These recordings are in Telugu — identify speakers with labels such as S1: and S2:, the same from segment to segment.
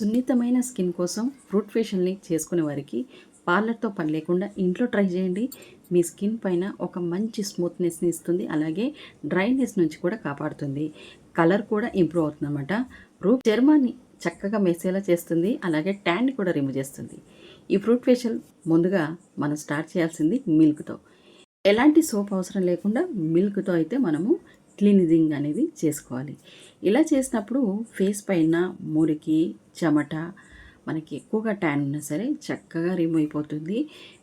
S1: సున్నితమైన స్కిన్ కోసం ఫ్రూట్ ఫేషియల్ని చేసుకునే వారికి పార్లర్తో పని లేకుండా ఇంట్లో ట్రై చేయండి. మీ స్కిన్ పైన ఒక మంచి స్మూత్నెస్ని ఇస్తుంది. అలాగే డ్రైనెస్ నుంచి కూడా కాపాడుతుంది. కలర్ కూడా ఇంప్రూవ్ అవుతుంది అనమాట రూప్ చర్మాన్ని చక్కగా మెసేలా చేస్తుంది. అలాగే ట్యాన్ కూడా రిమూవ్ చేస్తుంది. ఈ ఫ్రూట్ ఫేషియల్ ముందుగా మనం స్టార్ట్ చేయాల్సింది మిల్క్తో. ఎలాంటి సోప్ అవసరం లేకుండా మిల్క్తో అయితే మనము క్లీనిజింగ్ అనేది చేసుకోవాలి. ఇలా చేసినప్పుడు ఫేస్ పైన మురికి చెమట మనకి ఎక్కువగా ట్యాన్ ఉన్నా సరే చక్కగా రిమూవ్ అయిపోతుంది.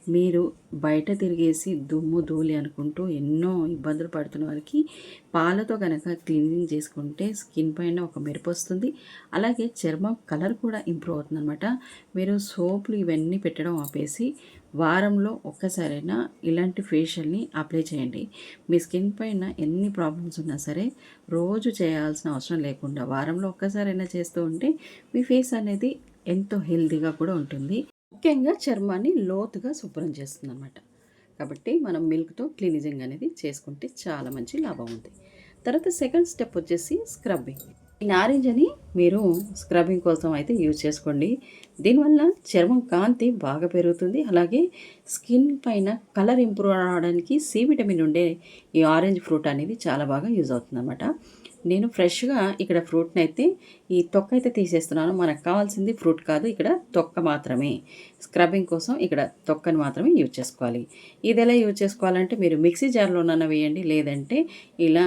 S1: మీరు బయట తిరిగేసి దుమ్ము ధూళి అనుకుంటూ ఎన్నో ఇబ్బందులు పడుతున్న వారికి పాలతో కనుక క్లీనింగ్ చేసుకుంటే స్కిన్ పైన ఒక మెరుపు వస్తుంది. అలాగే చర్మం కలర్ కూడా ఇంప్రూవ్ అవుతుంది అనమాట మీరు సోపులు ఇవన్నీ పెట్టడం ఆపేసి వారంలో ఒక్కసారైనా ఇలాంటి ఫేషియల్ని అప్లై చేయండి. మీ స్కిన్ పైన ఎన్ని ప్రాబ్లమ్స్ ఉన్నా సరే రోజు చేయాల్సిన అవసరం లేకుండా వారంలో ఒక్కసారైనా చేస్తూ ఉంటే మీ ఫేస్ అనేది ఎంతో హెల్తీగా కూడా ఉంటుంది. ముఖ్యంగా చర్మాన్ని లోతుగా శుభ్రం చేస్తుంది అనమాట కాబట్టి మనం మిల్క్తో క్లీనిజింగ్ అనేది చేసుకుంటే చాలా మంచి లాభం ఉంది. తర్వాత సెకండ్ స్టెప్ వచ్చేసి స్క్రబ్బింగ్. ఈ నారింజని మీరు స్క్రబ్బింగ్ కోసం అయితే యూజ్ చేసుకోండి. దీనివల్ల చర్మం కాంతి బాగా పెరుగుతుంది. అలాగే స్కిన్ పైన కలర్ ఇంప్రూవ్ అవడానికి సి విటమిన్ ఉండే ఈ ఆరెంజ్ ఫ్రూట్ అనేది చాలా బాగా యూజ్ అవుతుంది అనమాట నేను ఫ్రెష్గా ఇక్కడ ఫ్రూట్ని అయితే ఈ తొక్క అయితే తీసేస్తున్నాను. మనకు కావాల్సింది ఫ్రూట్ కాదు ఇక్కడ తొక్క మాత్రమే. స్క్రబ్బింగ్ కోసం ఇక్కడ తొక్కని మాత్రమే యూజ్ చేసుకోవాలి. ఇది ఎలా యూజ్ చేసుకోవాలంటే మీరు మిక్సీ జార్లోనన్నా వేయండి. లేదంటే ఇలా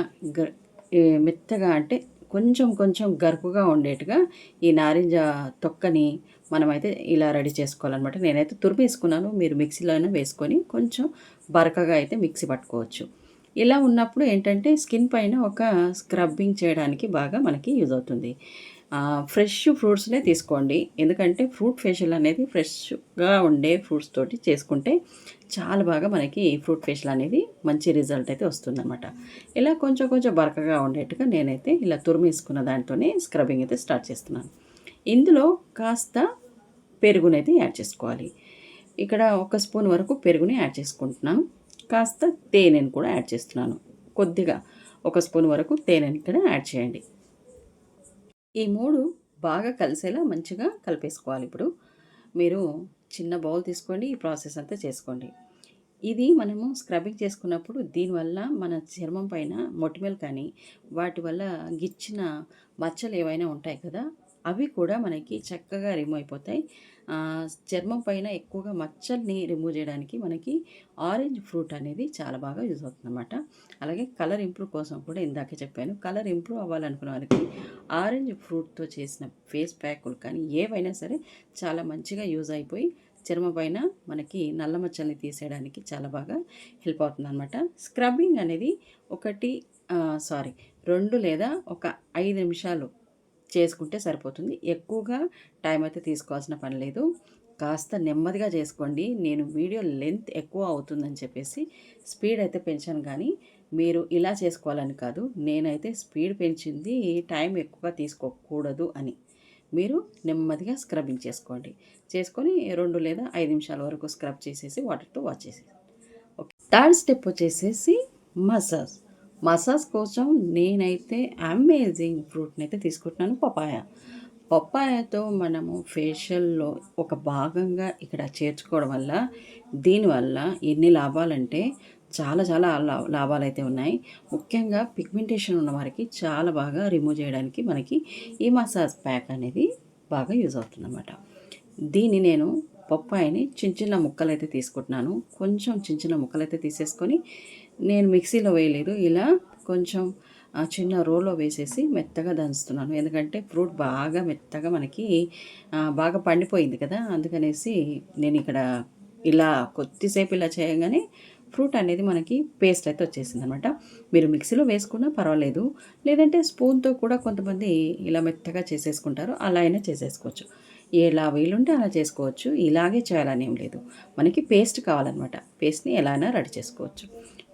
S1: మెత్తగా అంటే కొంచెం కొంచెం గరుకుగా ఉండేట్టుగా ఈ నారింజ తొక్కని మనమైతే ఇలా రెడీ చేసుకోవాలన్నమాట. నేనైతే తురిమేసుకున్నాను మీరు మిక్సీలో అయినా వేసుకొని కొంచెం బరకగా అయితే మిక్సీ పట్టుకోవచ్చు. ఇలా ఉన్నప్పుడు ఏంటంటే స్కిన్ పైన ఒక స్క్రబ్బింగ్ చేయడానికి బాగా మనకి యూజ్ అవుతుంది. ఫ్రెష్ ఫ్రూట్స్నే తీసుకోండి. ఎందుకంటే ఫ్రూట్ ఫేషియల్ అనేది ఫ్రెష్గా ఉండే ఫ్రూట్స్ తోటి చేసుకుంటే చాలా బాగా మనకి ఫ్రూట్ ఫేషియల్ అనేది మంచి రిజల్ట్ అయితే వస్తుందన్నమాట. ఇలా కొంచెం కొంచెం బరకగా ఉండేట్టుగా నేనైతే ఇలా తురిమేసుకున్న దాంతోనే స్క్రబ్బింగ్ అయితే స్టార్ట్ చేస్తున్నాను. ఇందులో కాస్త పెరుగునైతే యాడ్ చేసుకోవాలి. ఇక్కడ ఒక స్పూన్ వరకు పెరుగుని యాడ్ చేసుకుంటున్నాను. కాస్త తేనెను కూడా యాడ్ చేస్తున్నాను. కొద్దిగా ఒక స్పూన్ వరకు తేనెని ఇక్కడ యాడ్ చేయండి. ఈ మూడు బాగా కలిసేలా మంచిగా కలిపేసుకోవాలి ఇప్పుడు. మీరు చిన్న బౌల్ తీసుకోండి ఈ ప్రాసెస్ అంతా చేసుకోండి. ఇది మనము స్క్రబ్బింగ్ చేసుకున్నప్పుడు దీనివల్ల మన చర్మం పైన మొటిమలు కానీ వాటి వల్ల గిచ్చిన మచ్చలు ఏవైనా ఉంటాయి కదా అవి కూడా మనకి చక్కగా రిమూవ్ అయిపోతాయి. చర్మం పైన ఎక్కువగా మచ్చల్ని రిమూవ్ చేయడానికి మనకి ఆరెంజ్ ఫ్రూట్ అనేది చాలా బాగా యూజ్ అవుతుందన్నమాట. అలాగే కలర్ ఇంప్రూవ్ కోసం కూడా ఇందాకే చెప్పాను. కలర్ ఇంప్రూవ్ అవ్వాలనుకున్న వారికి ఆరెంజ్ ఫ్రూట్తో చేసిన ఫేస్ ప్యాకులు కానీ ఏవైనా సరే చాలా మంచిగా యూజ్ అయిపోయి చర్మం పైన మనకి నల్ల మచ్చల్ని తీసేయడానికి చాలా బాగా హెల్ప్ అవుతుందన్నమాట. స్క్రబ్బింగ్ అనేది ఒకటి సారీ రెండు లేదా ఒక ఐదు నిమిషాలు చేసుకుంటే సరిపోతుంది. ఎక్కువగా టైం అయితే తీసుకోవాల్సిన పని లేదు. కాస్త నెమ్మదిగా చేసుకోండి. నేను వీడియో లెంత్ ఎక్కువ అవుతుందని చెప్పేసి స్పీడ్ అయితే పెంచాను కానీ మీరు ఇలా చేసుకోవాలని కాదు. నేనైతే స్పీడ్ పెంచింది టైం ఎక్కువగా తీసుకోకూడదు అని. మీరు నెమ్మదిగా స్క్రబ్బింగ్ చేసుకోండి. చేసుకొని రెండు లేదా ఐదు నిమిషాల వరకు స్క్రబ్ చేసేసి వాటర్తో వాష్ చేసేసి ఓకే థర్డ్ స్టెప్ వచ్చేసేసి మసాజ్ మసాజ్ కోసం నేనైతే అమేజింగ్ ఫ్రూట్ని అయితే తీసుకుంటున్నాను పపాయ పప్పాయతో మనము ఫేషియల్లో ఒక భాగంగా ఇక్కడ చేర్చుకోవడం వల్ల దీనివల్ల ఎన్ని లాభాలంటే చాలా చాలా లాభాలు అయితే ఉన్నాయి. ముఖ్యంగా పిగ్మెంటేషన్ ఉన్న వారికి చాలా బాగా రిమూవ్ చేయడానికి మనకి ఈ మసాజ్ ప్యాక్ అనేది బాగా యూజ్ అవుతుందన్నమాట. దీన్ని నేను పప్పాయిని చిన్న చిన్న ముక్కలు అయితే తీసుకుంటున్నాను. కొంచెం చిన్న చిన్న ముక్కలు అయితే తీసేసుకొని నేను మిక్సీలో వేయలేదు. ఇలా కొంచెం ఆ చిన్న రోల్లో వేసేసి మెత్తగా దంచుతున్నాను. ఎందుకంటే ఫ్రూట్ బాగా మెత్తగా మనకి బాగా పండిపోయింది కదా. అందుకనేసి నేను ఇక్కడ ఇలా కొద్దిసేపు ఇలా చేయగానే ఫ్రూట్ అనేది మనకి పేస్ట్ అయితే వచ్చేసింది అనమాట మీరు మిక్సీలో వేసుకున్నా పర్వాలేదు. లేదంటే స్పూన్తో కూడా కొంతమంది ఇలా మెత్తగా చేసేసుకుంటారు. అలా అయినా చేసేసుకోవచ్చు. ఎలా వీలుంటే అలా చేసుకోవచ్చు. ఇలాగే చేయాలని ఏం లేదు. మనకి పేస్ట్ కావాలన్నమాట. పేస్ట్ని ఎలా అయినా రెడీ చేసుకోవచ్చు.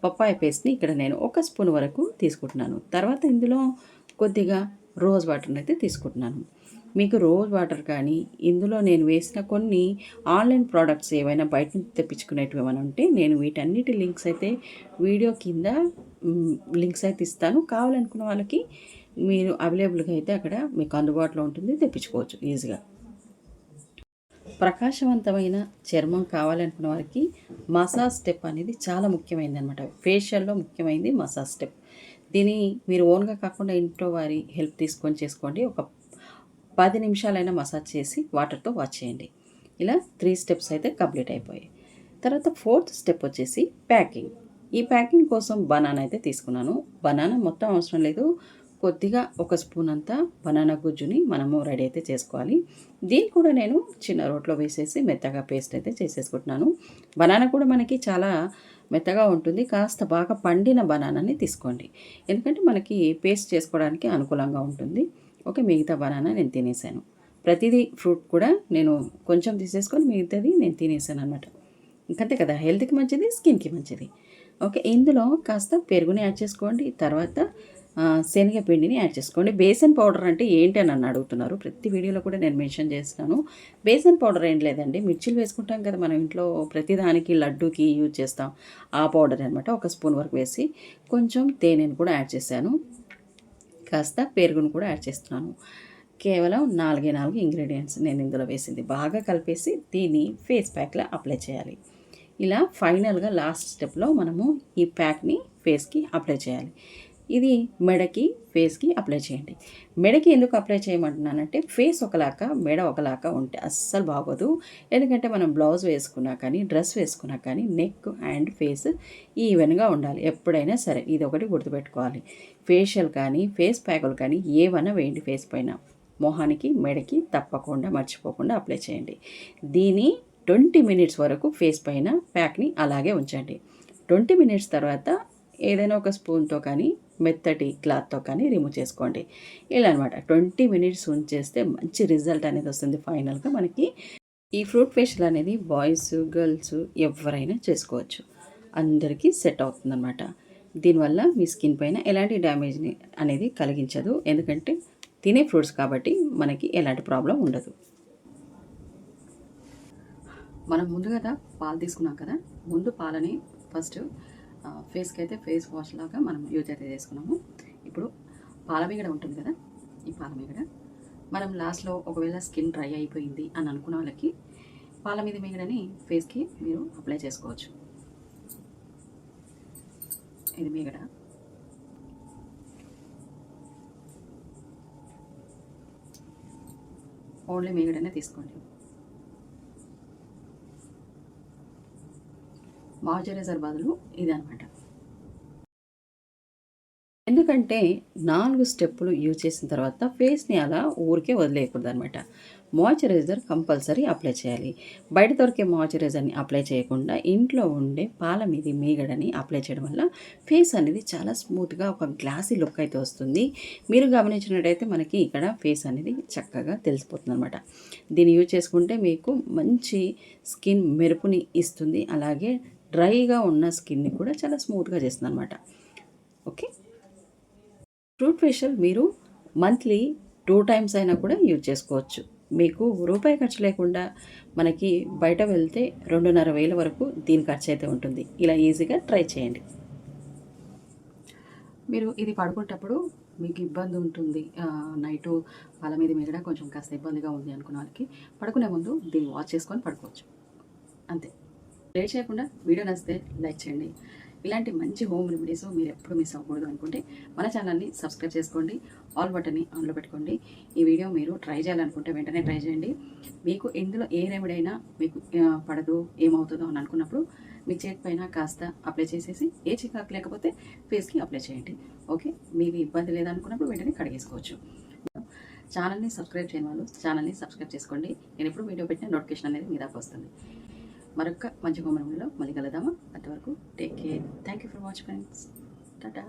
S1: పప్పాయ పేస్ట్ని ఇక్కడ నేను ఒక స్పూన్ వరకు తీసుకుంటున్నాను. తర్వాత ఇందులో కొద్దిగా రోజ్ వాటర్ని అయితే తీసుకుంటున్నాను. మీకు రోజ్ వాటర్ కానీ ఇందులో నేను వేసిన కొన్ని ఆన్లైన్ ప్రోడక్ట్స్ ఏవైనా బయట నుంచి తెప్పించుకునేటివి ఏమైనా ఉంటే నేను వీటన్నిటి లింక్స్ అయితే వీడియో కింద లింక్స్ అయితే ఇస్తాను. కావాలనుకున్న వాళ్ళకి మీరు అవైలబుల్గా అయితే అక్కడ మీకు అందుబాటులో ఉంటుంది. తెప్పించుకోవచ్చు ఈజీగా. ప్రకాశవంతమైన చర్మం కావాలనుకున్న వారికి మసాజ్ స్టెప్ అనేది చాలా ముఖ్యమైనది అనమాట ఫేషియల్లో ముఖ్యమైనది మసాజ్ స్టెప్. దీన్ని మీరు ఓన్గా కాకుండా ఇంట్లో వారి హెల్ప్ తీసుకొని చేసుకోండి. ఒక పది నిమిషాలైనా మసాజ్ చేసి వాటర్తో వాష్ చేయండి. ఇలా త్రీ స్టెప్స్ అయితే కంప్లీట్ అయిపోయాయి. తర్వాత ఫోర్త్ స్టెప్ వచ్చేసి ప్యాకింగ్. ఈ ప్యాకింగ్ కోసం బనానా అయితే తీసుకున్నాను. బనానా మొత్తం అవసరం లేదు. కొద్దిగా ఒక స్పూన్ అంతా బనానా గుజ్జుని మనము రెడీ అయితే చేసుకోవాలి. దీన్ని కూడా నేను చిన్న రోట్లో వేసేసి మెత్తగా పేస్ట్ అయితే చేసేసుకుంటున్నాను. బనానా కూడా మనకి చాలా మెత్తగా ఉంటుంది. కాస్త బాగా పండిన బనానాని తీసుకోండి. ఎందుకంటే మనకి పేస్ట్ చేసుకోవడానికి అనుకూలంగా ఉంటుంది. ఓకే మిగతా బనానా నేను తినేసాను. ప్రతిదీ ఫ్రూట్ కూడా నేను కొంచెం తీసేసుకొని మిగతాది నేను తినేసాను అనమాట ఇంకంతే కదా హెల్త్కి మంచిది స్కిన్కి మంచిది. ఓకే ఇందులో కాస్త పెరుగుని యాడ్ చేసుకోండి. తర్వాత శనగపిండిని యాడ్ చేసుకోండి. బేసన్ పౌడర్ అంటే ఏంటి అని నన్ను అడుగుతున్నారు. ప్రతి వీడియోలో కూడా నేను మెన్షన్ చేస్తాను. బేసన్ పౌడర్ ఏం లేదండి. మిర్చిలు వేసుకుంటాం కదా మనం ఇంట్లో ప్రతిదానికి లడ్డూకి యూజ్ చేస్తాం. ఆ పౌడర్ అనమాట ఒక స్పూన్ వరకు వేసి కొంచెం తేనెను కూడా యాడ్ చేశాను. కాస్త పెరుగును కూడా యాడ్ చేస్తున్నాను. కేవలం నాలుగే నాలుగు ఇంగ్రీడియంట్స్ నేను ఇందులో వేసింది. బాగా కలిపేసి దీన్ని ఫేస్ ప్యాక్లో అప్లై చేయాలి. ఇలా ఫైనల్గా లాస్ట్ స్టెప్లో మనము ఈ ప్యాక్ని ఫేస్కి అప్లై చేయాలి. ఇది మెడకి ఫేస్కి అప్లై చేయండి. మెడకి ఎందుకు అప్లై చేయమంటున్నానంటే ఫేస్ ఒకలాక మెడ ఒకలాక ఉంటే అస్సలు బాగోదు. ఎందుకంటే మనం బ్లౌజ్ వేసుకున్నా కానీ డ్రెస్ వేసుకున్నా కానీ నెక్ అండ్ ఫేస్ ఈవెన్గా ఉండాలి. ఎప్పుడైనా సరే ఇది ఒకటి గుర్తుపెట్టుకోవాలి. ఫేషియల్ కానీ ఫేస్ ప్యాకులు కానీ ఏవైనా వేయండి ఫేస్ పైన. మొహానికి మెడకి తప్పకుండా మర్చిపోకుండా అప్లై చేయండి. దీని ట్వంటీ మినిట్స్ వరకు ఫేస్ పైన ప్యాక్ని అలాగే ఉంచండి. ట్వంటీ మినిట్స్ తర్వాత ఏదైనా ఒక స్పూన్తో కానీ మెత్తటి క్లాత్తో కానీ రిమూవ్ చేసుకోండి. ఇలా అనమాట ట్వంటీ మినిట్స్ ఉంచేస్తే మంచి రిజల్ట్ అనేది వస్తుంది ఫైనల్గా మనకి. ఈ ఫ్రూట్ ఫేషియల్ అనేది బాయ్స్ గర్ల్స్ ఎవరైనా చేసుకోవచ్చు. అందరికీ సెట్ అవుతుందన్నమాట. దీనివల్ల మీ స్కిన్ పైన ఎలాంటి డ్యామేజ్ని అనేది కలిగించదు. ఎందుకంటే తినే ఫ్రూట్స్ కాబట్టి మనకి ఎలాంటి ప్రాబ్లం ఉండదు. మనం ముందు కదా పాలు తీసుకున్నాం కదా. ముందు పాలని ఫస్ట్ ఫేస్కి అయితే ఫేస్ వాష్ లాగా మనం యూజ్ అయితే చేసుకున్నాము. ఇప్పుడు పాల మీగడ ఉంటుంది కదా ఈ పాల మీగడ మనం లాస్ట్లో ఒకవేళ స్కిన్ డ్రై అయిపోయింది అని అనుకున్న వాళ్ళకి పాల మీద మీగడని ఫేస్కి మీరు అప్లై చేసుకోవచ్చు. ఇది మీగడ. ఓన్లీ మీగడనే తీసుకోండి. మాయిశ్చరైజర్ బదులు ఇదనమాట ఎందుకంటే నాలుగు స్టెప్పులు యూజ్ చేసిన తర్వాత ఫేస్ని అలా ఊరికే వదిలేయకూడదు అనమాట మాయిశ్చరైజర్ కంపల్సరీ అప్లై చేయాలి. బయట దొరికే మాయిశ్చరైజర్ని అప్లై చేయకుండా ఇంట్లో ఉండే పాల మీది మీగడని అప్లై చేయడం వల్ల ఫేస్ అనేది చాలా స్మూత్గా ఒక గ్లాసీ లుక్ అయితే వస్తుంది. మీరు గమనించినట్టయితే మనకి ఇక్కడ ఫేస్ అనేది చక్కగా తెలిసిపోతుంది అనమాట దీన్ని యూజ్ చేసుకుంటే మీకు మంచి స్కిన్ మెరుపుని ఇస్తుంది. అలాగే డ్రైగా ఉన్న స్కిన్ని కూడా చాలా స్మూత్గా చేస్తుంది అనమాట ఓకే? ఫ్రూట్ ఫేషియల్ మీరు మంత్లీ టూ టైమ్స్ అయినా కూడా యూజ్ చేసుకోవచ్చు. మీకు రూపాయి ఖర్చు లేకుండా మనకి బయట వెళ్తే రెండున్నర వేల వరకు దీని ఖర్చు అయితే ఉంటుంది. ఇలా ఈజీగా ట్రై చేయండి. మీరు ఇది పడుకునేటప్పుడు మీకు ఇబ్బంది ఉంటుంది. నైటు వాళ్ళ మీద మీద కొంచెం కాస్త ఇబ్బందిగా ఉంది అనుకున్న వాళ్ళకి పడుకునే ముందు దీన్ని వాచ్ చేసుకొని పడుకోవచ్చు. అంతే. లేట్ చేయకుండా వీడియో నచ్చితే లైక్ చేయండి. ఇలాంటి మంచి హోమ్ రెమెడీస్ మీరు ఎప్పుడు మిస్ అవ్వకూడదు అనుకుంటే మన ఛానల్ని సబ్స్క్రైబ్ చేసుకోండి. ఆల్ బటన్ని ఆన్లో పెట్టుకోండి. ఈ వీడియో మీరు ట్రై చేయాలనుకుంటే వెంటనే ట్రై చేయండి. మీకు ఇందులో ఏ రెమెడీ అయినా మీకు పడదు ఏమవుతుందో అని అనుకున్నప్పుడు మీ చేతి పైన కాస్త అప్లై చేసేసి ఏ చికాకు లేకపోతే ఫేస్కి అప్లై చేయండి. ఓకే? మీకు ఇబ్బంది లేదనుకున్నప్పుడు వెంటనే కడిగేసుకోవచ్చు. ఛానల్ని సబ్స్క్రైబ్ చేయని వాళ్ళు ఛానల్ని సబ్స్క్రైబ్ చేసుకోండి. నేను ఎప్పుడు వీడియో పెట్టిన నోటిఫికేషన్ అనేది మీ దాకా వస్తుంది. మరొక మంచి హోమ్ మళ్ళీ కలుద్దామా. అంతవరకు take care thank you for watch friends tata